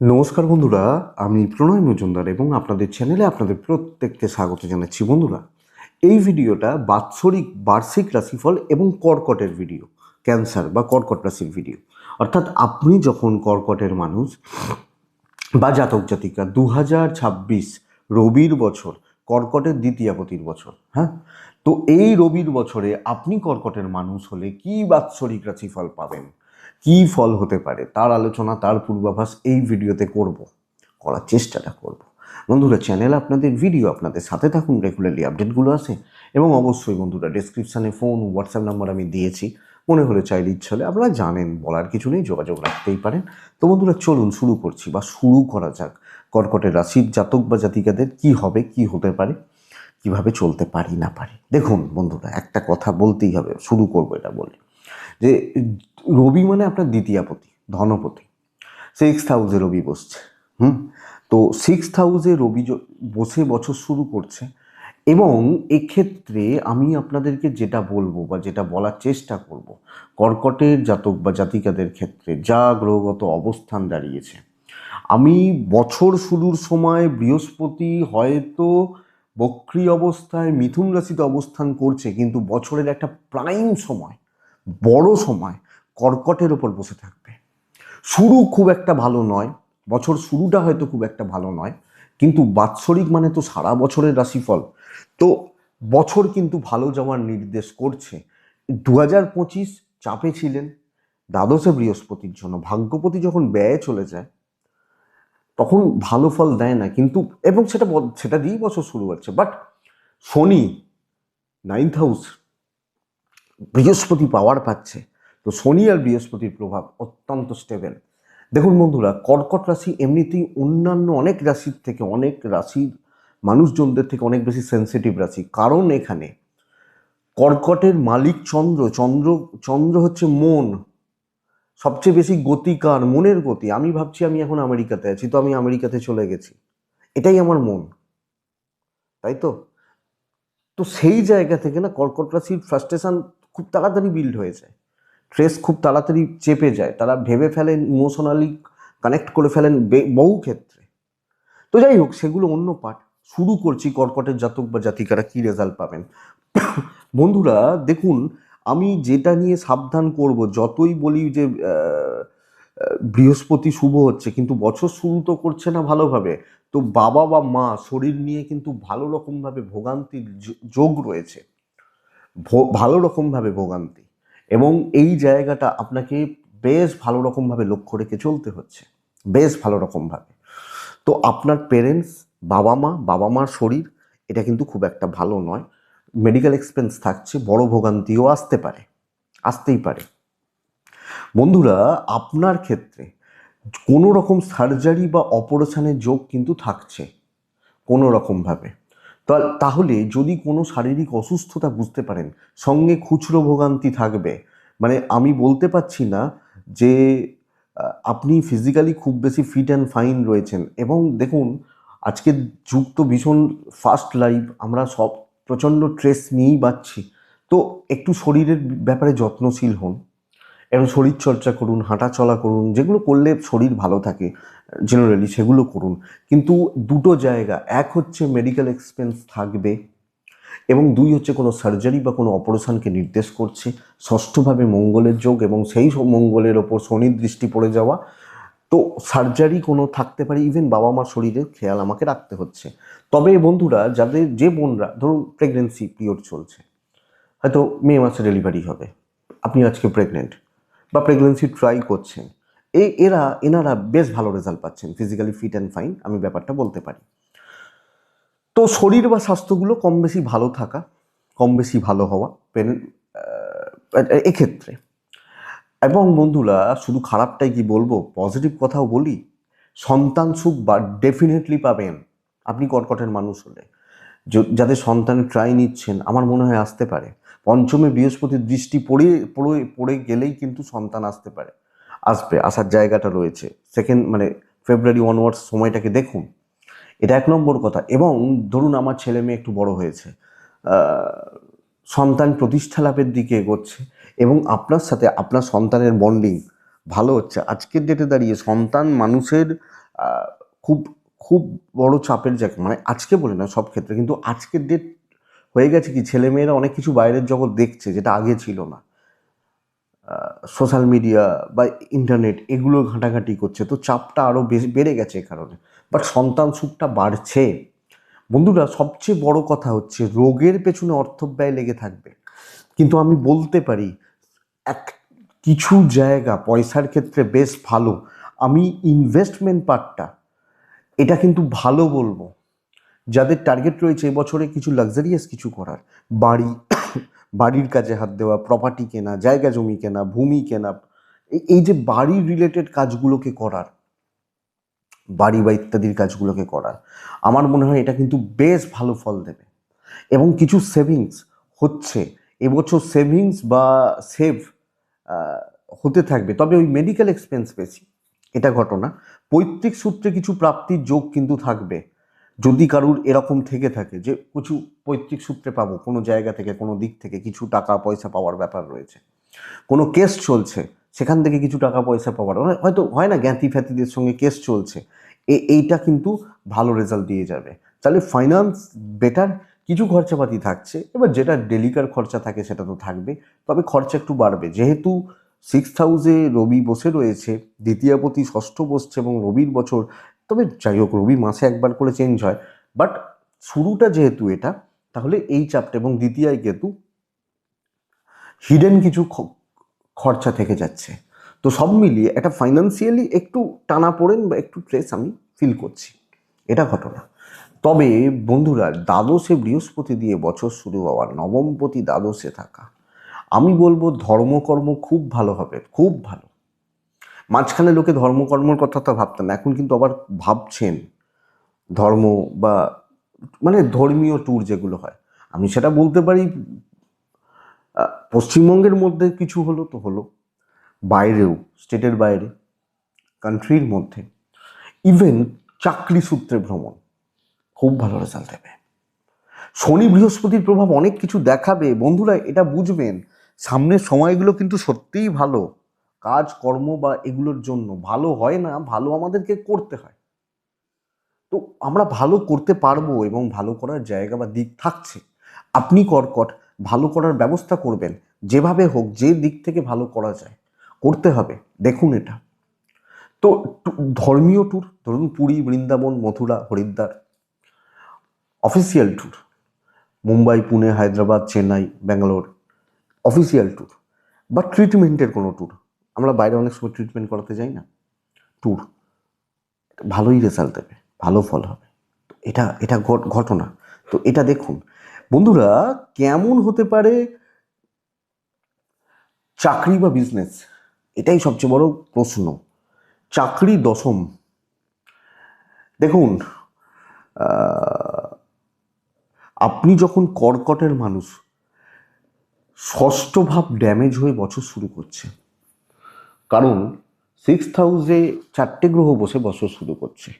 নমস্কার বন্ধুরা, আমি প্রণয় মজুমদার এবং আপনাদের চ্যানেলে আপনাদের প্রত্যেককে স্বাগত জানাচ্ছি বন্ধুরা। এই ভিডিওটা বাৎসরিক বার্ষিক রাশিফল এবং কর্কটের ভিডিও, ক্যান্সার বা কর্কট রাশির ভিডিও। অর্থাৎ আপনি যখন কর্কটের মানুষ বা জাতক জাতিকা দু হাজার ছাব্বিশ রবির বছর, কর্কটের দ্বিতীয়াপতির বছর হ্যাঁ? তো এই রবির বছরে আপনি কর্কটের মানুষ হলে কি বাৎসরিক রাশিফল পাবেন? কি ফল হতে পারে? তার আলোচনা, তার পূর্বাভাস এই ভিডিওতে করব, করার চেষ্টাটা করব। বন্ধুরা চ্যানেল আপনাদের ভিডিও আপনাদের সাথে থাকুন রেগুলারলি আপডেটগুলো আসে, এবং অবশ্যই বন্ধুরা ডেসক্রিপশানে ফোন হোয়াটসঅ্যাপ নাম্বার আমি দিয়েছি। মনে হলে চাইলে ইচ্ছা হলে আপনারা জানেন, বলার কিছু নেই, যোগাযোগ রাখতেই পারেন। তো বন্ধুরা, চলুন শুরু করছি, বা শুরু করা যাক। কর্কটের রাশির জাতক বা জাতিকাদের কি হবে, কি হতে পারে, কীভাবে চলতে পারি, না পারি? দেখুন বন্ধুরা, একটা কথা বলতেই হবে, শুরু করব এটা বলে। যে রবি মানে আপনার দ্বিতীয়াপতি ধনপতি। সিক্স হাউসে রবি বসছে, হুম? তো সিক্স হাউসে রবি বসে বছর শুরু করছে এবং এক্ষেত্রে আমি আপনাদেরকে যেটা বলব বা যেটা বলার চেষ্টা করব, কর্কটের জাতক বা জাতিকাদের ক্ষেত্রে যা গ্রহগত অবস্থান দাঁড়িয়েছে। আমি বছর শুরুর সময় বৃহস্পতি হয়তো বক্রি অবস্থায় মিথুন রাশিতে অবস্থান করছে, কিন্তু বছরের একটা প্রাইম সময়, বড় সময় কর্কটের ওপর বসে থাকবে। শুরু খুব একটা ভালো নয়, বছর শুরুটা হয়তো খুব একটা ভালো নয়, কিন্তু বাৎসরিক মানে তো সারা বছরের রাশিফল। তো বছর কিন্তু ভালো যাওয়ার নির্দেশ করছে। দু হাজার পঁচিশ চাপে ছিলেন দ্বাদশে বৃহস্পতির জন্য। ভাগ্যপতি যখন ব্যয়ে চলে যায়, তখন ভালো ফল দেয় না, কিন্তু এবং সেটা সেটা দিয়েই বছর শুরু হচ্ছে। বাট শনি নাইন্থ হাউস বৃহস্পতি পাওয়ার পাচ্ছে। তো শনি আর বৃহস্পতির প্রভাব অত্যন্ত স্টেবেল দেখুন বন্ধুরা, কর্কট রাশি এমনিতেই অন্যান্য অনেক রাশির থেকে, অনেক রাশির মানুষজনদের থেকে অনেক বেশি সেন্সিটিভ রাশি। কারণ এখানে কর্কটের মালিক চন্দ্র চন্দ্র চন্দ্র হচ্ছে মন। সবচেয়ে বেশি গতিকার মনের গতি। আমি ভাবছি আমি এখন আমেরিকাতে আছি, তো আমি আমেরিকাতে চলে গেছি। এটাই আমার মন। তাই তো? তো সেই জায়গা থেকে না কর্কট রাশির ফ্রাস্ট্রেশন খুব তাড়াতাড়ি বিল্ড হয়ে যায়। স্ট্রেস খুব তাড়াতাড়ি চেপে যায়। তারা ভেবে ফেলেন ইমোশনালি কানেক্ট করে ফেলেন বহু ক্ষেত্রে। তো যাই হোক, সেগুলো অন্য পার্ট শুরু করছি কর্কটের জাতক বা জাতিকারা কি রেজাল্ট পাবেন। বন্ধুরা, দেখুন, আমি যেটা নিয়ে সাবধান করব, যতই বলি যে বৃহস্পতি শুভ হচ্ছে, কিন্তু বছর শুরু তো করছে না ভালোভাবে। তো বাবা বা মা শরীর নিয়ে কিন্তু ভালো রকমভাবে ভোগান্তির যোগ রয়েছে। ভালো রকমভাবে ভোগান্তি। এবং এই জায়গাটা আপনাকে বেশ ভালো রকমভাবে লক্ষ্য রেখে চলতে হচ্ছে। বেশ ভালো রকমভাবে। তো আপনার পেরেন্টস বাবা মা বাবা মার শরীর, এটা কিন্তু খুব একটা ভালো নয়। মেডিকেল এক্সপেন্স থাকছে, বড় ভোগান্তিও আসতে পারে, আসতেই পারে। বন্ধুরা, আপনার ক্ষেত্রে কোনো রকম সার্জারি বা অপারেশনের যোগ কিন্তু থাকছে কোনো রকমভাবে তাহলে যদি কোনো শারীরিক অসুস্থতা বুঝতে পারেন, সঙ্গে খুচরো ভোগান্তি থাকবে। মানে আমি বলতে পারছি না যে আপনি ফিজিক্যালি খুব বেশি ফিট অ্যান্ড ফাইন রয়েছেন। এবং দেখুন, আজকের যুগ তো ভীষণ ফাস্ট লাইফ আমরা সব প্রচণ্ড স্ট্রেস নিয়েই বাঁচছি। তো একটু শরীরের ব্যাপারে যত্নশীল হন। এবং শরীর চর্চা করুন হাঁটা চলা করুন, যেগুলো করলে শরীর ভালো থাকে জেনারেলি সেগুলো করুন। কিন্তু দুটো জায়গা, এক হচ্ছে মেডিকেল এক্সপেন্স থাকবে এবং দুই হচ্ছে কোনো সার্জারি বা কোনো অপারেশনকে নির্দেশ করছে। ষষ্ঠভাবে মঙ্গলের যোগ এবং সেই মঙ্গলের ওপর শনির দৃষ্টি পড়ে যাওয়া। তো সার্জারি কোনো থাকতে পারে ইভেন বাবা মার শরীরের খেয়াল আমাকে রাখতে হচ্ছে। তবে বন্ধুরা, যাদের, যে বোনরা, ধরুন প্রেগনেন্সি পিরিয়ড চলছে, হয়তো মে মাসে ডেলিভারি হবে। আপনি আজকে প্রেগনেন্ট বা প্রেগনেন্সি ট্রাই করছেন এই এরা, এনারা বেশ ভালো রেজাল্ট পাচ্ছেন ফিজিক্যালি ফিট অ্যান্ড ফাইন আমি ব্যাপারটা বলতে পারি। তো শরীর বা স্বাস্থ্যগুলো কম বেশি ভালো থাকা, কম বেশি ভালো হওয়া এক্ষেত্রে। এবং বন্ধুরা, শুধু খারাপটাই কি বলব পজিটিভ কথাও বলি, সন্তান সুখ বা ডেফিনেটলি পাবেন। আপনি কর্কটের মানুষ হলে। যাদের সন্তান ট্রাই নিচ্ছেন, আমার মনে হয় আসতে পারে। পঞ্চমে বৃহস্পতির দৃষ্টি পড়ে পড়ে পড়ে গেলেই কিন্তু সন্তান আসতে পারে। আসবে, আসার জায়গাটা রয়েছে। সেকেন্ড মানে ফেব্রুয়ারি অনওয়ার্ডস সময়টাকে দেখুন। এটা এক নম্বর কথা। এবং ধরুন আমার ছেলে মেয়ে একটু বড় হয়েছে সন্তান প্রতিষ্ঠা লাভের দিকে এগোচ্ছে এবং আপনার সাথে আপনার সন্তানের বন্ডিং ভালো হচ্ছে। আজকের ডেটে দাঁড়িয়ে সন্তান মানুষের খুব খুব বড় চাপের জায়গা মানে আজকে বলে না, সব ক্ষেত্রে। কিন্তু আজকের ডেট হয়ে গেছে কি, ছেলেমেয়েরা অনেক কিছু বাইরের জগৎ দেখছে, যেটা আগে ছিল না। সোশ্যাল মিডিয়া বা ইন্টারনেট এগুলো ঘাঁটাঘাঁটি করছে। তো চাপটা আরও বেশি বেড়ে গেছে এই কারণে। বাট সন্তান সুখটা বাড়ছে। বন্ধুরা, সবচেয়ে বড় কথা হচ্ছে, রোগের পেছনে অর্থব্যয় লেগে থাকবে। কিন্তু আমি বলতে পারি, এক কিছু জায়গা পয়সার ক্ষেত্রে বেশ ভালো। আমি ইনভেস্টমেন্ট পার্টটা এটা কিন্তু ভালো বলব। যাদের টার্গেট রয়েছে এবছরে কিছু লাক্সারিয়াস কিছু করার। বাড়ি, বাড়ির কাজে হাত দেওয়া প্রপার্টি কেনা, জায়গা জমি কেনা, ভূমি কেনা, এই- যে বাড়ি রিলেটেড কাজগুলোকে করার, বাড়ি বা ইত্যাদির কাজগুলোকে করার, আমার মনে হয় এটা কিন্তু বেশ ভালো ফল দেবে। এবং কিছু সেভিংস হচ্ছে, এবছর সেভিংস বা সেভ হতে থাকবে। তবে ওই মেডিকেল এক্সপেন্স বেশি, এটা ঘটনা। পৈতৃক সূত্রে কিছু প্রাপ্তির যোগ কিন্তু থাকবে। যদি কারুর এরকম থেকে থাকে যে কিছু পৈতৃক সূত্রে পাবো, কোনো জায়গা থেকে, কোনো দিক থেকে কিছু টাকা পয়সা পাওয়ার ব্যাপার রয়েছে। কোনো কেস চলছে, সেখান থেকে কিছু টাকা পয়সা পাওয়ার হয়- হয়তো হয় না জ্ঞাতি ফ্যাতিদের সঙ্গে কেস চলছে। এইটা কিন্তু ভালো রেজাল্ট দিয়ে যাবে। তাহলে ফাইন্যান্স বেটার কিছু খরচাপাতি থাকছে, এবার যেটা ডেলিকার খরচা থাকে সেটা তো থাকবে, তবে খরচা একটু বাড়বে। যেহেতু সিক্স হাউসে রবি বসে রয়েছে, দ্বিতীয়পতি, ষষ্ঠ বসছে এবং রবির বছর, তবে যাই হোক, রবি মাসে একবার করে চেঞ্জ হয়। বাট শুরুটা যেহেতু এটা, তাহলে এই চাপটা এবং দ্বিতীয় কেতু হিডেন কিছু খরচা থেকে যাচ্ছে। তো সব মিলিয়ে এটা ফাইন্যান্সিয়ালি একটু টানা পড়েন বা একটু ট্রেস আমি ফিল করছি। এটা ঘটনা। তবে বন্ধুরা, দ্বাদশে বৃহস্পতি দিয়ে বছর শুরু হওয়া নবমপতি দ্বাদশে থাকা। আমি বলব ধর্মকর্ম খুব ভালো হবে, খুব ভালো। মাঝখানে লোকে ধর্মকর্মর কথা তো ভাবতেন না, এখন কিন্তু আবার ভাবছেন ধর্ম বা মানে ধর্মীয় ট্যুর যেগুলো হয়। আমি সেটা বলতে পারি পশ্চিমবঙ্গের মধ্যে কিছু হলো তো হলো, বাইরেও স্টেটের বাইরে কান্ট্রির মধ্যে। ইভেন চাকরি সূত্রে ভ্রমণ, খুব ভালো রেজাল্ট দেবে। শনি বৃহস্পতির প্রভাব অনেক কিছু দেখাবে, বন্ধুরা এটা বুঝবেন। সামনের সময়গুলো কিন্তু সত্যিই ভালো। কাজ, কর্ম বা এগুলোর জন্য। ভালো হয় না, ভালো আমাদেরকে করতে হয়। তো আমরা ভালো করতে পারব এবং ভালো করার জায়গা বা দিক থাকছে। আপনি কর্কট, ভালো করার ব্যবস্থা করবেন। যেভাবে হোক, যে দিক থেকে ভালো করা যায়। করতে হবে। দেখুন এটা। তো ধর্মীয় ট্যুর, ধরুন Puri, Vrindavan, Mathura, Haridwar. Official tour. Mumbai, Pune, Hyderabad, Chennai, Bangalore. Official tour বা ট্রিটমেন্টের কোনো ট্যুর আমরা বাইরে অনেক সময় ট্রিটমেন্ট করাতে যাই না ট্যুর ভালোই রেজাল্ট দেবে, ভালো ফল হবে। তো এটা এটা ঘট- ঘটনা। তো এটা দেখুন, বন্ধুরা কেমন হতে পারে চাকরি বা বিজনেস এটাই সবচেয়ে বড় প্রশ্ন। চাকরি দশম। দেখুন আপনি যখন কর্কটের মানুষ ষষ্ঠ ভাব ড্যামেজ হয়ে বছর শুরু করছে। কারণ সিক্স হাউসে চারটে গ্রহ বসে বছর শুরু করছে।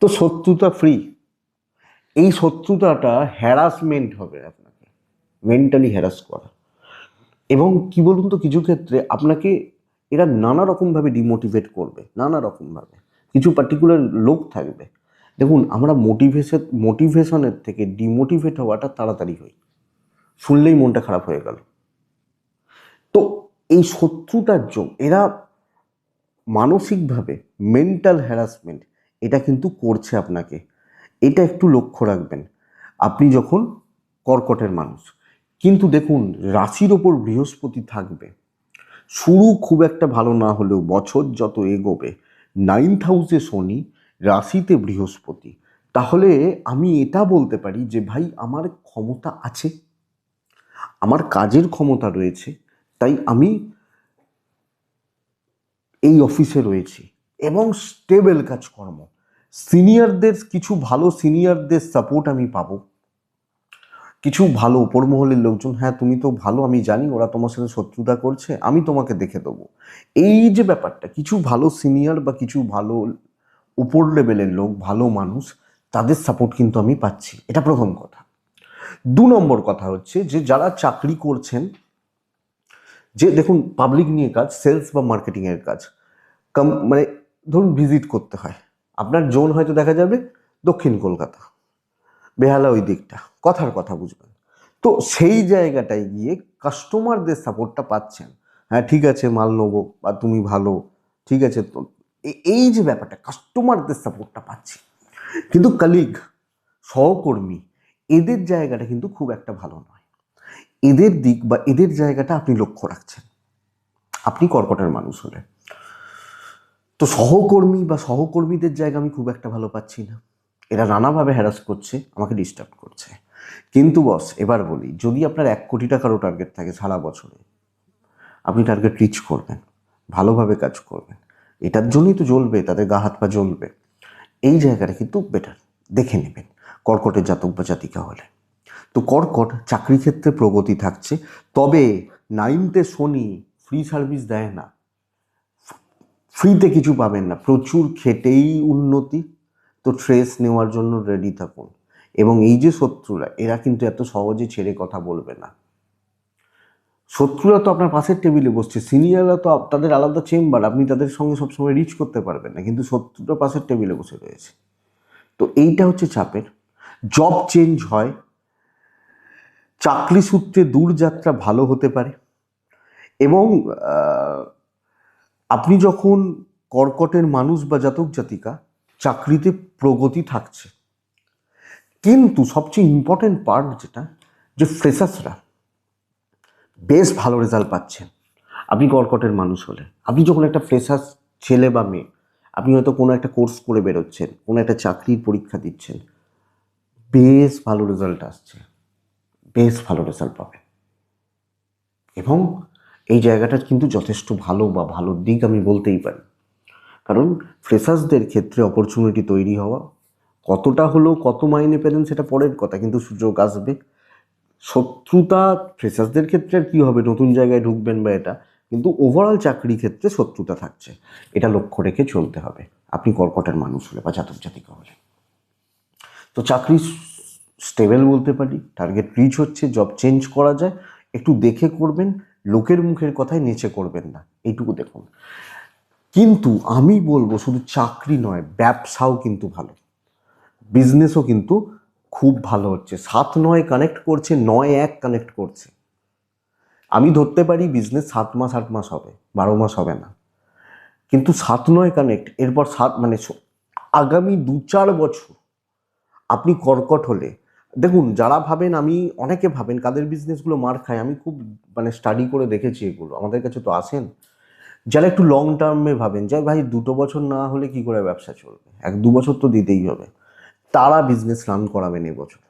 তো শত্রুতা ফ্রি এই শত্রুতাটা হ্যারাসমেন্ট হবে আপনাকে। মেন্টালি হ্যারাস করা। এবং কি বলুন তো, কিছু ক্ষেত্রে আপনাকে এরা নানা রকমভাবে ডিমোটিভেট করবে। নানা রকমভাবে। কিছু পার্টিকুলার লোক থাকবে। দেখুন, আমরা মোটিভেশন মোটিভেশনের থেকে ডিমোটিভেট হওয়াটা তাড়াতাড়ি হই শুনলেই মনটা খারাপ হয়ে গেল। তো এই শত্রুতার জন্য এরা মানসিকভাবে মেন্টাল হ্যারাসমেন্ট এটা কিন্তু করছে আপনাকে। এটা একটু লক্ষ্য রাখবেন। আপনি যখন কর্কটের মানুষ, কিন্তু দেখুন, রাশির ওপর বৃহস্পতি থাকবে। শুরু খুব একটা ভালো না হলেও বছর যত এগোবে নাইন্থ হাউসে শনি, রাশিতে বৃহস্পতি। তাহলে আমি এটা বলতে পারি যে, ভাই, আমার ক্ষমতা আছে। আমার কাজের ক্ষমতা রয়েছে। তাই আমি এই অফিসে রয়েছি এবং স্টেবল কাজকর্ম। সিনিয়রদের কিছু ভালো সিনিয়রদের সাপোর্ট আমি পাবো। কিছু ভালো উপর মহলের লোকজন হ্যাঁ তুমি তো ভালো, আমি জানি, ওরা তোমার সাথে শত্রুতা করছে, আমি তোমাকে দেখে দেবো। এই যে ব্যাপারটা, কিছু ভালো সিনিয়র বা কিছু ভালো উপর লেভেলের লোক, ভালো মানুষ, তাদের সাপোর্ট কিন্তু আমি পাচ্ছি। এটা প্রথম কথা। দু নম্বর কথা হচ্ছে যে, যারা চাকরি করছেন যে দেখুন পাবলিক নিয়ে কাজ সেলস বা মার্কেটিংয়ের কাজ। কম মানে ধরুন ভিজিট করতে হয়। আপনার জোন হয়তো দেখা যাবে দক্ষিণ কলকাতা, বেহালা ওই দিকটা, কথার কথা বুঝবেন। তো সেই জায়গাটায় গিয়ে কাস্টমারদের সাপোর্টটা পাচ্ছেন। হ্যাঁ ঠিক আছে, মাল নেব বা তুমি ভালো, ঠিক আছে, তো এই যে ব্যাপারটা কাস্টমারদের সাপোর্টটা পাচ্ছি। কিন্তু কালিগ সহকর্মী, এদের জায়গাটা কিন্তু খুব একটা ভালো নয়। এদের দিক বা এদের জায়গাটা আপনি লক্ষ্য রাখছেন। আপনি কর্কটের মানুষ হলে। তো সহকর্মী বা সহকর্মীদের জায়গা আমি খুব একটা ভালো পাচ্ছি না। এরা নানাভাবে হ্যারাস করছে, আমাকে ডিস্টার্ব করছে। কিন্তু বস এবার বলি, যদি আপনার এক কোটি টাকারও টার্গেট থাকে সারা বছরে, আপনি টার্গেট রিচ করবেন, ভালোভাবে কাজ করবেন। এটার জন্যই তো জ্বলবে, তাদের গা হাত পা জ্বলবে। এই জায়গাটা কিন্তু বেটার দেখে নেবেন, কর্কটের জাতক বা জাতিকা হলে। তো কর্কট চাকরি ক্ষেত্রে প্রগতি থাকছে। তবে নাইনতে শনি ফ্রি সার্ভিস দেয় না। ফ্রিতে কিছু পাবেন না। প্রচুর খেটেই উন্নতি। তো ট্রেস নেওয়ার জন্য রেডি থাকুন। এবং এই যে শত্রুরা, এরা কিন্তু এত সহজে ছেড়ে কথা বলবে না। শত্রুরা তো আপনার পাশের টেবিলে বসছে। সিনিয়ররা তো তাদের আলাদা চেম্বার আপনি তাদের সঙ্গে সবসময় রিচ করতে পারবেন না। কিন্তু শত্রুরা পাশের টেবিলে বসে রয়েছে। তো এইটা হচ্ছে চাপের। জব চেঞ্জ হয়। চাকরি সূত্রে দূরযাত্রা ভালো হতে পারে। এবং আপনি যখন কর্কটের মানুষ বা জাতক জাতিকা, চাকরিতে প্রগতি থাকছে। কিন্তু সবচেয়ে ইম্পর্টেন্ট পার্ট যেটা, যে ফ্রেশার্সরা বেশ ভালো রেজাল্ট পাচ্ছেন। আপনি কর্কটের মানুষ হলে আপনি যখন একটা ফ্রেশার্স ছেলে বা মেয়ে, আপনি হয়তো কোনো একটা কোর্স করে বেরোচ্ছেন, কোনো একটা চাকরির পরীক্ষা দিচ্ছেন, বেশ ভালো রেজাল্ট আসছে। বেশ ভালো রেজাল্ট পাবে। এবং এই জায়গাটা কিন্তু যথেষ্ট ভালো বা ভালো দিক আমি বলতেই পারি। কারণ ফ্রেশার্সদের ক্ষেত্রে অপরচুনিটি তৈরি হওয়া, কতটা হলো কত মাইনে পেলেন সেটা পরের কথা, কিন্তু সুযোগ আসবে। শত্রুতা ফ্রেশার্সদের ক্ষেত্রে আর কী হবে? নতুন জায়গায় ঢুকবেন বা এটা, কিন্তু ওভারঅল চাকরি ক্ষেত্রে শত্রুতা থাকছে। এটা লক্ষ্য রেখে চলতে হবে। আপনি কর্কটের মানুষ হলে বা জাতক জাতিকা হলে। তো চাকরি স্টেবল বলতে পারি টার্গেট রিচ হচ্ছে জব চেঞ্জ করা যায়, একটু দেখে করবেন, লোকের মুখের কথায় নিচে করবেন না, এইটুকু দেখুন। কিন্তু আমি বলব শুধু চাকরি নয়, ব্যবসাও কিন্তু ভালো। বিজনেসও কিন্তু খুব ভালো হচ্ছে, সাত নয় কানেক্ট করছে, নয় এক কানেক্ট করছে। আমি ধরতে পারি বিজনেস সাত মাস, আট মাস হবে, বারো মাস হবে না। কিন্তু সাত নয় কানেক্ট এরপর সাত মানে আগামী দু চার বছর আপনি কর্কট হলে দেখুন, যারা ভাবেন আমি, অনেকে ভাবেন কাদের বিজনেসগুলো মার খায়, আমি খুব মানে স্টাডি করে দেখেছি এগুলো, আমাদের কাছে তো আসেন যারা একটু লং টার্মে ভাবেন যে ভাই, দুটো বছর না হলে কি করে ব্যবসা চলবে? এক দু বছর তো দিতেই হবে। তারা বিজনেস রান করাবেন এবছর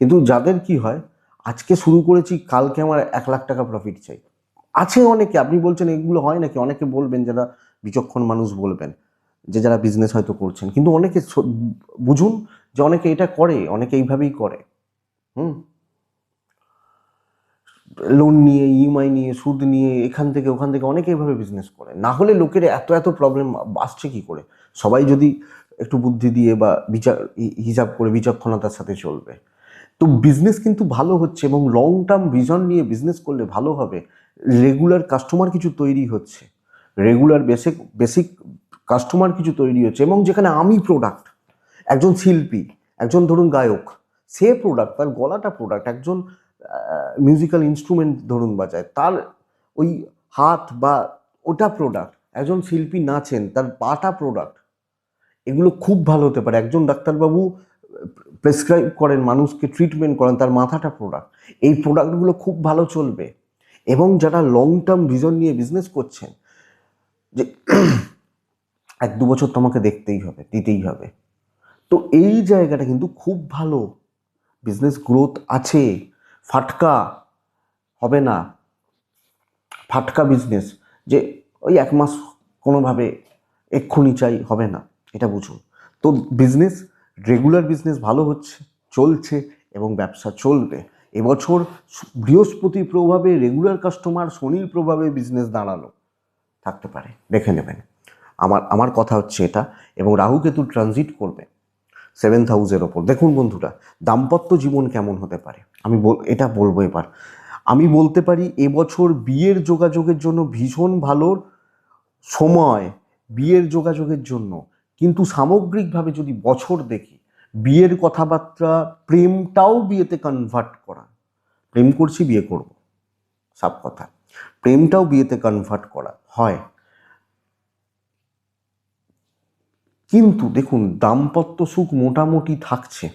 কিন্তু যাদের কি হয়, আজকে শুরু করেছি, কালকে আমার এক লাখ টাকা প্রফিট চাই। আছে অনেকে, আপনি বলছেন এগুলো হয় নাকি? অনেকে বলবেন যারা বিচক্ষণ মানুষ বলবেন। যে যারা বিজনেস হয়তো করছেন। কিন্তু অনেকে বুঝুন যে অনেকে এটা করে, অনেকে এইভাবেই করে। হুম? লোন নিয়ে ইএমআই নিয়ে, সুদ নিয়ে, এখান থেকে ওখান থেকে অনেকে এইভাবে বিজনেস করে। না হলে লোকের এত এত প্রবলেম আসছে কি করে? সবাই যদি একটু বুদ্ধি দিয়ে বা বিচার হিসাব করে বিচক্ষণতার সাথে চলবে। তো বিজনেস কিন্তু ভালো হচ্ছে এবং লং টার্ম ভিজন নিয়ে বিজনেস করলে ভালো হবে। রেগুলার কাস্টমার কিছু তৈরি হচ্ছে। রেগুলার বেসিক বেসিক কাস্টমার কিছু তৈরি হচ্ছে এবং যেখানে আমি প্রোডাক্ট একজন শিল্পী, একজন ধরুন গায়ক, সে প্রোডাক্ট তার গলাটা প্রোডাক্ট একজন মিউজিক্যাল ইনস্ট্রুমেন্ট ধরুন বাজায়, তার ওই হাত বা ওটা প্রোডাক্ট একজন শিল্পী নাচেন, তার পাটা প্রোডাক্ট এগুলো খুব ভালো হতে পারে। একজন ডাক্তারবাবু প্রেসক্রাইব করেন, মানুষকে ট্রিটমেন্ট করেন, তার মাথাটা প্রোডাক্ট এই প্রোডাক্টগুলো খুব ভালো চলবে। এবং যারা লং টার্ম ভিজন নিয়ে বিজনেস করছেন, যে এক দু বছর তোমাকে দেখতেই হবে, দিতেই হবে। তো এই জায়গাটা কিন্তু খুব ভালো। বিজনেস গ্রোথ আছে, ফাটকা হবে না। ফাটকা বিজনেস যে ওই এক মাস কোনোভাবে এক্ষুনি চাই হবে না, এটা বুঝুন তো বিজনেস রেগুলার বিজনেস ভালো হচ্ছে, চলছে এবং ব্যবসা চলবে। এবছর বৃহস্পতির প্রভাবে রেগুলার কাস্টমার শনির প্রভাবে বিজনেস দাঁড়াল। থাকতে পারে, দেখে নেবেন। আমার আমার কথা হচ্ছে এটা এবং রাহু কেতু ট্রানজিট করবে সেভেন্থ হাউসের ওপর। দেখুন বন্ধুরা, দাম্পত্য জীবন কেমন হতে পারে? আমি এটা বলব এবার। আমি বলতে পারি এবছর বিয়ের যোগাযোগের জন্য ভীষণ ভালো সময়, বিয়ের যোগাযোগের জন্য। কিন্তু সামগ্রিকভাবে যদি বছর দেখি, বিয়ের কথাবার্তা প্রেমটাও বিয়েতে কনভার্ট করা। প্রেম করছি, বিয়ে করব। সব কথা। প্রেমটাও বিয়েতে কনভার্ট করা। হয়। কিন্তু দেখুন, দাম্পত্য সুখ মোটামুটি থাকছে।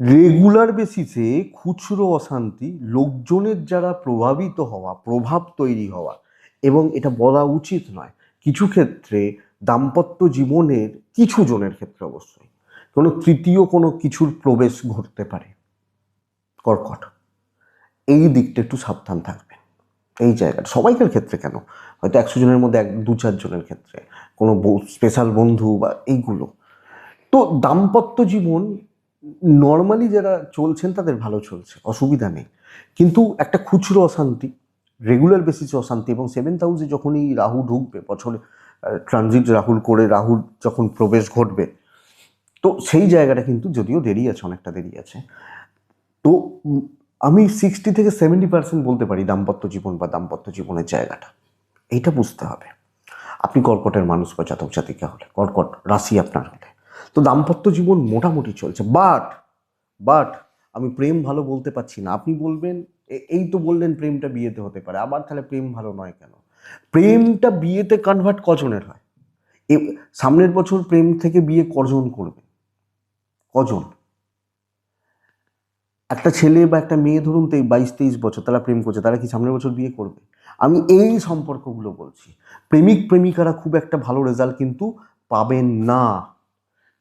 রেগুলার বেসিসে খুচরো অশান্তি, লোকজনের যারা প্রভাবিত হওয়া, প্রভাব তৈরি হওয়া, এবং এটা বলা উচিত নয়। কিছু ক্ষেত্রে দাম্পত্য জীবনের, কিছু জনের ক্ষেত্রে অবশ্যই। কোনো তৃতীয় কোনো কিছুর প্রবেশ ঘটতে পারে। কর্কট। এই দিকটা একটু সাবধান থাকবেন এই জায়গাটা। সবাইকার ক্ষেত্রে কেন? হয়তো একশো জনের মধ্যে এক, দু চারজনের ক্ষেত্রে। কোনো স্পেশাল বন্ধু বা এইগুলো। তো দাম্পত্য জীবন নর্মালি যারা চলছেন তাদের ভালো চলছে, অসুবিধা নেই। কিন্তু একটা খুচরো অশান্তি রেগুলার বেসিসে অশান্তি এবং সেভেন্থ হাউসে যখনই রাহু ঢুকবে, বছরে ট্রানজিট রাহুল করে রাহুল যখন প্রবেশ ঘটবে, তো সেই জায়গাটা কিন্তু যদিও দেরি আছে, অনেকটা দেরি আছে। তো আমি সিক্সটি থেকে সেভেন্টি পার্সেন্ট বলতে পারি দাম্পত্য জীবন বা দাম্পত্য জীবনের জায়গাটা। এইটা বুঝতে হবে। আপনি কর্কটের মানুষ বা জাতক জাতিকা হলে, কর্কট রাশি আপনার হলে। তো দাম্পত্য জীবন মোটামুটি চলছে। বাট বাট আমি প্রেম ভালো বলতে পারছি না। আপনি বলবেন এই তো বললেন প্রেমটা বিয়েতে হতে পারে। আবার তাহলে প্রেম ভালো নয় কেন? প্রেমটা বিয়েতে কনভার্ট কজনের হয়? সামনের বছর প্রেম থেকে বিয়ে কজন করবে? কজন? একটা ছেলে বা একটা মেয়ে ধরুন তেই বাইশ, তেইশ বছর, তারা প্রেম করছে, তারা কি সামনের বছর বিয়ে করবে? আমি এই সম্পর্কগুলো বলছি। প্রেমিক, প্রেমিকারা খুব একটা ভালো রেজাল্ট কিন্তু পাবেন না।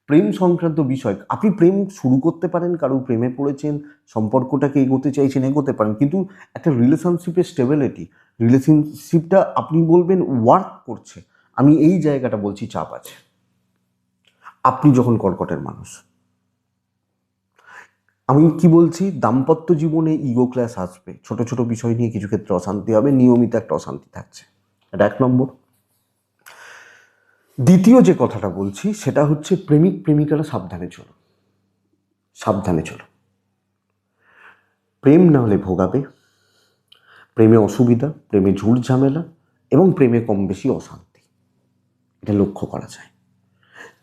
প্রেম সংক্রান্ত বিষয়, আপনি প্রেম শুরু করতে পারেন কারও প্রেমে পড়েছেন, সম্পর্কটাকে এগোতে চাইছেন, এগোতে পারেন, কিন্তু একটা রিলেশনশিপের স্টেবিলিটি রিলেশনশিপটা আপনি বলবেন ওয়ার্ক করছে। আমি এই জায়গাটা বলছি চাপ আছে। আপনি যখন কর্কটের মানুষ আমি কি বলছি? দাম্পত্য জীবনে ইগো ক্লাস আসবে। ছোট ছোট বিষয় নিয়ে কিছু ক্ষেত্রে অশান্তি হবে, নিয়মিত একটা অশান্তি থাকছে। এটা এক নম্বর। দ্বিতীয় যে কথাটা বলছি, সেটা হচ্ছে প্রেমিক, প্রেমিকারা সাবধানে চলো। সাবধানে চলো। প্রেম না হলে ভোগাবে। প্রেমে অসুবিধা, প্রেমে ঝুট ঝামেলা এবং প্রেমে কম বেশি অশান্তি। এটা লক্ষ্য করা যায়।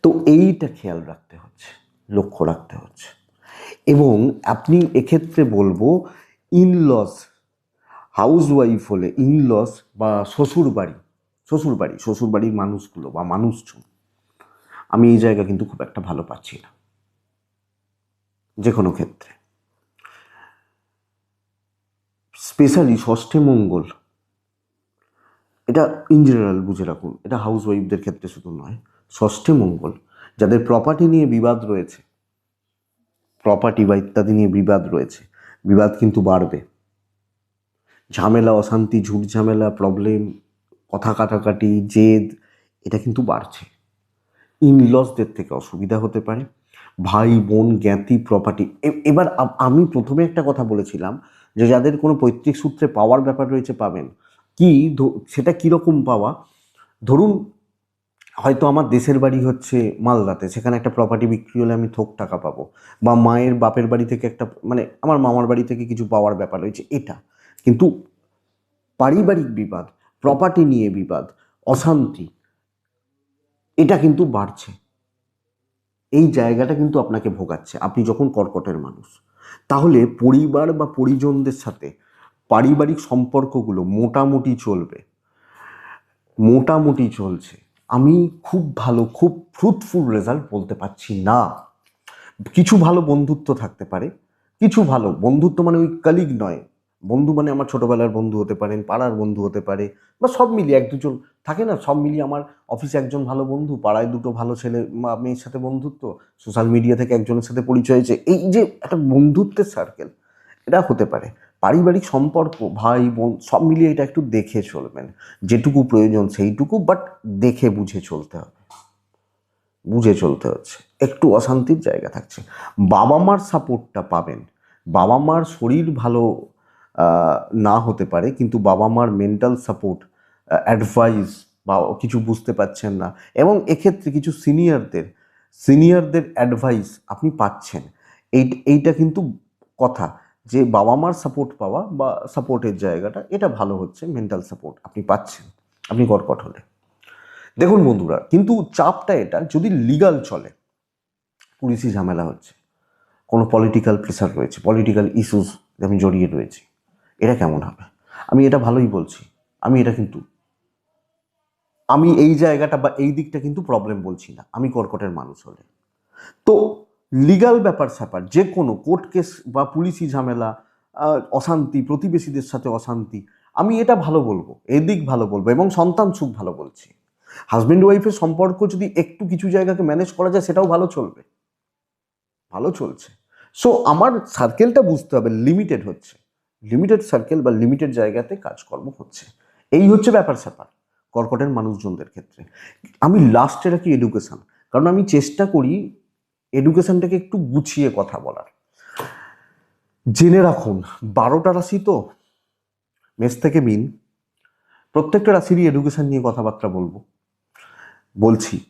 তো এইটা খেয়াল রাখতে হচ্ছে। লক্ষ্য রাখতে হচ্ছে। এবং আপনি এক্ষেত্রে বলব ইনলস হাউস ওয়াইফ হলে ইনলস বা শ্বশুর বাড়ি শ্বশুর বাড়ি শ্বশুর বাড়ির মানুষগুলো বা মানুষজন। আমি এই জায়গা কিন্তু খুব একটা ভালো পাচ্ছি না। যে কোনো ক্ষেত্রে। স্পেশালি ষষ্ঠে মঙ্গল। এটা ইন জেনারেল বুঝে রাখুন, এটা হাউস ওয়াইফদের ক্ষেত্রে শুধু নয়, ষষ্ঠে মঙ্গল, যাদের প্রপার্টি নিয়ে বিবাদ রয়েছে প্রপার্টি বা ইত্যাদি নিয়ে বিবাদ রয়েছে। বিবাদ কিন্তু বাড়বে। ঝামেলা, অশান্তি, ঝুট ঝামেলা প্রবলেম কথা কাটাকাটি, জেদ, এটা কিন্তু বাড়ছে। ইনলসদের থেকে অসুবিধা হতে পারে। ভাই, বোন, জ্ঞাতি প্রপার্টি এবার আমি প্রথমে একটা কথা বলেছিলাম যে যাদের কোনো পৈতৃক সূত্রে পাওয়ার ব্যাপার রয়েছে পাবেন। কি সেটা কীরকম পাওয়া? ধরুন হয়তো আমার দেশের বাড়ি হচ্ছে মালদাতে, সেখানে একটা প্রপার্টি বিক্রি হলে আমি থোক টাকা পাবো। বা মায়ের বাপের বাড়ি থেকে একটা মানে আমার মামার বাড়ি থেকে কিছু পাওয়ার ব্যাপার রয়েছে, এটা। কিন্তু পারিবারিক বিবাদ প্রপার্টি নিয়ে বিবাদ, অশান্তি, এটা কিন্তু বাড়ছে। এই জায়গাটা কিন্তু আপনাকে ভোগাচ্ছে, আপনি যখন কর্কটের মানুষ। তাহলে পরিবার বা পরিজনদের সাথে পারিবারিক সম্পর্কগুলো মোটামুটি চলবে। মোটামুটি চলছে। আমি খুব ভালো, খুব ফ্রুটফুল রেজাল্ট বলতে পারছি না। কিছু ভালো বন্ধুত্ব থাকতে পারে, কিছু ভালো। বন্ধুত্ব মানে ওই কালিগ নয়। বন্ধু মানে আমার ছোটোবেলার বন্ধু হতে পারেন পাড়ার বন্ধু হতে পারে, বা সব মিলিয়ে এক দুজন থাকে না, সব মিলিয়ে আমার অফিসে একজন ভালো বন্ধু, পাড়ায় দুটো ভালো ছেলে মেয়ের সাথে বন্ধুত্ব সোশ্যাল মিডিয়া থেকে একজনের সাথে পরিচয় হয়েছে। এই যে একটা বন্ধুত্বের সার্কেল এটা হতে পারে। পারিবারিক সম্পর্ক, ভাই, বোন, সব মিলিয়ে এটা একটু দেখে চলবেন। যেটুকু প্রয়োজন সেইটুকু বাট দেখে বুঝে চলতে হবে। বুঝে চলতে হচ্ছে। একটু অশান্তির জায়গা থাকছে। বাবা মার সাপোর্টটা পাবেন। বাবা মার শরীর ভালো না হতে পারে, কিন্তু বাবা মার মেন্টাল সাপোর্ট অ্যাডভাইস বা কিছু বুঝতে পারছেন না। এবং এক্ষেত্রে কিছু সিনিয়রদের সিনিয়রদের অ্যাডভাইস আপনি পাচ্ছেন। এই, এইটা কিন্তু কথা। যে বাবা মার সাপোর্ট পাওয়া বা সাপোর্টের জায়গাটা, এটা ভালো হচ্ছে মেন্টাল সাপোর্ট আপনি পাচ্ছেন, আপনি কর্কট হলে দেখুন বন্ধুরা, কিন্তু চাপটা এটা, যদি লিগাল চলে, পুলিশি ঝামেলা হচ্ছে, কোনো পলিটিক্যাল প্রেশার রয়েছে পলিটিক্যাল ইস্যুস আমি জড়িয়ে রয়েছি, এটা কেমন হবে? আমি এটা ভালোই বলছি, আমি এটা কিন্তু, আমি এই জায়গাটা বা এই দিকটা কিন্তু প্রবলেম বলছি না, আমি কর্কটের মানুষ হলে। তো লিগাল ব্যাপার স্যাপার, যে কোনো কোর্ট কেস বা পুলিশি ঝামেলা অশান্তি, প্রতিবেশীদের সাথে অশান্তি, আমি এটা ভালো বলব, এদিক ভালো বলব এবং সন্তান সুখ ভালো বলছি। হাজব্যান্ড ওয়াইফের সম্পর্ক যদি একটু কিছু জায়গাকে ম্যানেজ করা যায়, সেটাও ভালো চলবে। ভালো চলছে। সো আমার সার্কেলটা বুঝতে হবে লিমিটেড হচ্ছে। লিমিটেড সার্কেল বা লিমিটেড জায়গাতে কাজকর্ম হচ্ছে। এই হচ্ছে ব্যাপার স্যাপার, কর্কটের মানুষজনদের ক্ষেত্রে। আমি লাস্টে রাখি এডুকেশন কারণ আমি চেষ্টা করি এডুকেশনটাকে একটু গুছিয়ে কথা বলার। জেনে রাখুন, বারোটা রাশি তো মেষ থেকে মিন। প্রত্যেকটা রাশিরই এডুকেশন নিয়ে কথাবার্তা বলব। বলছি,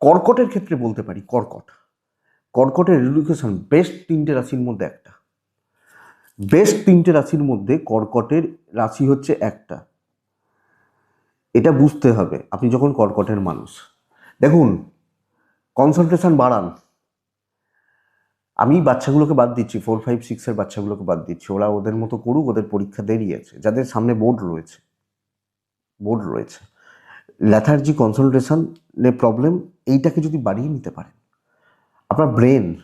কর্কটের ক্ষেত্রে বলতে পারি, কর্কট। কর্কটের এডুকেশন বেস্ট তিনটে রাশির মধ্যে একটা। বেস্ট তিনটে রাশির মধ্যে কর্কটের রাশি হচ্ছে একটা। এটা বুঝতে হবে, আপনি যখন কর্কটের মানুষ। দেখুন কনসেন্ট্রেশন বাড়ান। আমি বাচ্চাগুলোকে বাদ দিচ্ছি ফোর ফাইভ সিক্সের বাচ্চাগুলোকে বাদ দিচ্ছি। ওরা ওদের মতো করুক, ওদের পরীক্ষা দেরি আছে। যাদের সামনে বোর্ড রয়েছে বোর্ড রয়েছে। ল্যাথার্জি কনসেন্ট্রেশনে প্রবলেম এইটাকে যদি বাড়িয়ে নিতে পারেন, আপনার ব্রেন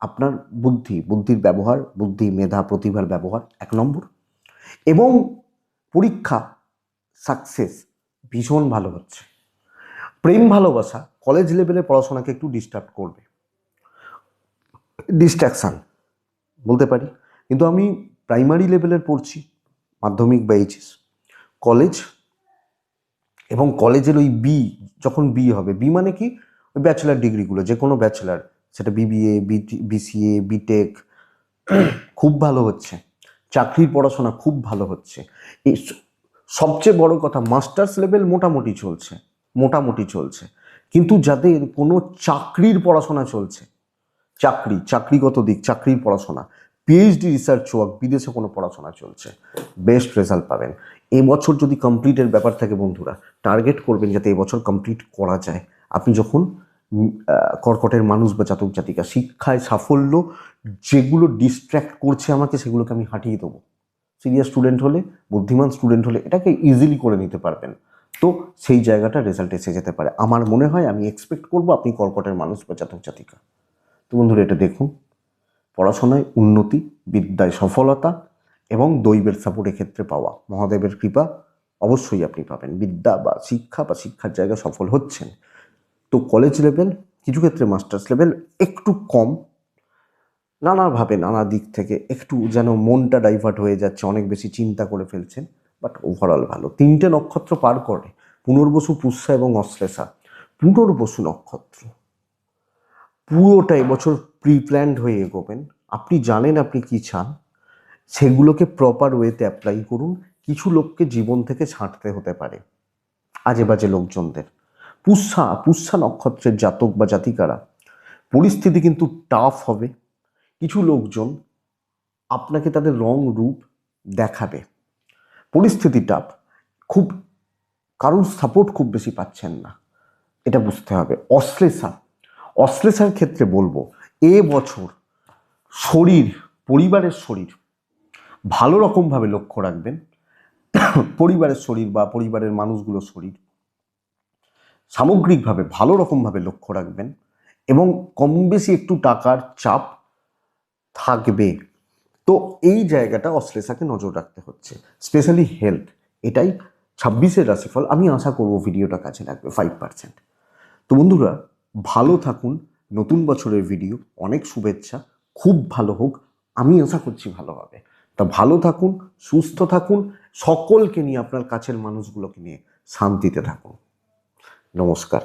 আপনার বুদ্ধি, বুদ্ধির ব্যবহার, বুদ্ধি, মেধা, প্রতিভার ব্যবহার এক নম্বর। এবং পরীক্ষা সাকসেস ভীষণ ভালো হচ্ছে। প্রেম ভালোবাসা কলেজ লেভেলে পড়াশোনাকে একটু ডিস্টার্ব করবে। ডিস্ট্রাকশান বলতে পারি। কিন্তু আমি প্রাইমারি লেভেলের পড়ছি, মাধ্যমিক বা এইচএস কলেজ এবং কলেজের ওই বি যখন বি হবে বি মানে কি? ওই ব্যাচেলার ডিগ্রিগুলো যে কোনো ব্যাচেলার সেটা বিবিএ বিসিএ বিটেক খুব ভালো হচ্ছে। চাকরির পড়াশোনা খুব ভালো হচ্ছে। এই সবচেয়ে বড় কথা মাস্টার্স লেভেল মোটামুটি চলছে মোটামুটি চলছে। কিন্তু যাদের কোনো চাকরির পড়াশোনা চলছে চাকরি, চাকরিগত দিক, চাকরির পড়াশোনা পিএইচডি রিসার্চ ওয়ার্ক বিদেশে কোনো পড়াশোনা চলছে বেস্ট রেজাল্ট পাবেন। এবছর যদি কমপ্লিটের ব্যাপার থাকে বন্ধুরা টার্গেট করবেন যাতে এবছর কমপ্লিট করা যায়। আপনি যখন কর্কটের মানুষ বা জাতক জাতিকা, শিক্ষায় সাফল্য, যেগুলো ডিস্ট্র্যাক্ট করছে আমাকে, সেগুলোকে আমি হাঁটিয়ে দেবো। সিরিয়াস স্টুডেন্ট হলে, বুদ্ধিমান স্টুডেন্ট হলে, এটাকে ইজিলি করে নিতে পারবেন। তো সেই জায়গাটা রেজাল্ট এসে যেতে পারে। আমার মনে হয়, আমি এক্সপেক্ট করব আপনি কর্কটের মানুষ বা জাতক জাতিকা। তো বন্ধুরা এটা দেখুন। পড়াশোনায় উন্নতি, বিদ্যায় সফলতা এবং দৈবের সাপোর্টের ক্ষেত্রে পাওয়া। মহাদেবের কৃপা অবশ্যই আপনি পাবেন। বিদ্যা বা শিক্ষা বা শিক্ষার জায়গায় সফল হচ্ছেন। তো কলেজ লেভেল কিছু ক্ষেত্রে মাস্টার্স লেভেল একটু কম। নানাভাবে নানা দিক থেকে একটু যেন মনটা ডাইভার্ট হয়ে যাচ্ছে, অনেক বেশি চিন্তা করে ফেলছেন বাট ওভারঅল ভালো। তিনটে নক্ষত্র পার করে, পুনর্বসু পুষ্যা এবং অশ্লেষা। পুনর্বসু নক্ষত্র। পুরোটা এবছর প্রি প্ল্যান্ড হয়ে এগোবেন। আপনি জানেন আপনি কি চান? সেগুলোকে প্রপার ওয়েতে অ্যাপ্লাই করুন। কিছু লোককে জীবন থেকে ছাঁটতে হতে পারে। আজে বাজে লোকজনদের। পুষ্যা পুষ্যা নক্ষত্রের জাতক বা জাতিকারা, পরিস্থিতি কিন্তু টাফ হবে। কিছু লোকজন আপনাকে তাদের রং রূপ দেখাবে। পরিস্থিতি টাফ খুব, কারোর সাপোর্ট খুব বেশি পাচ্ছেন না। এটা বুঝতে হবে। অশ্লেষা। অশ্লেষার ক্ষেত্রে বলব, এ বছর শরীর, পরিবারের শরীর ভালো রকমভাবে লক্ষ্য রাখবেন। পরিবারের শরীর বা পরিবারের মানুষগুলোর শরীর সামগ্রিকভাবে ভালো রকমভাবে লক্ষ্য রাখবেন এবং কম বেশি একটু টাকার চাপ থাকবে। তো এই জায়গাটা অশ্লেষাকে নজর রাখতে হচ্ছে, স্পেশালি হেলথ। এটাই ছাব্বিশের রাশিফল। আমি আশা করব ভিডিওটা কাছে লাগবে ফাইভ পার্সেন্ট তো বন্ধুরা ভালো থাকুন, নতুন বছরের ভিডিও অনেক শুভেচ্ছা, খুব ভালো হোক, আমি আশা করছি ভালো হবে তা ভালো থাকুন, সুস্থ থাকুন, সকলকে নিয়ে, আপনার কাছের মানুষগুলোকে নিয়ে শান্তিতে থাকুন। নমস্কার।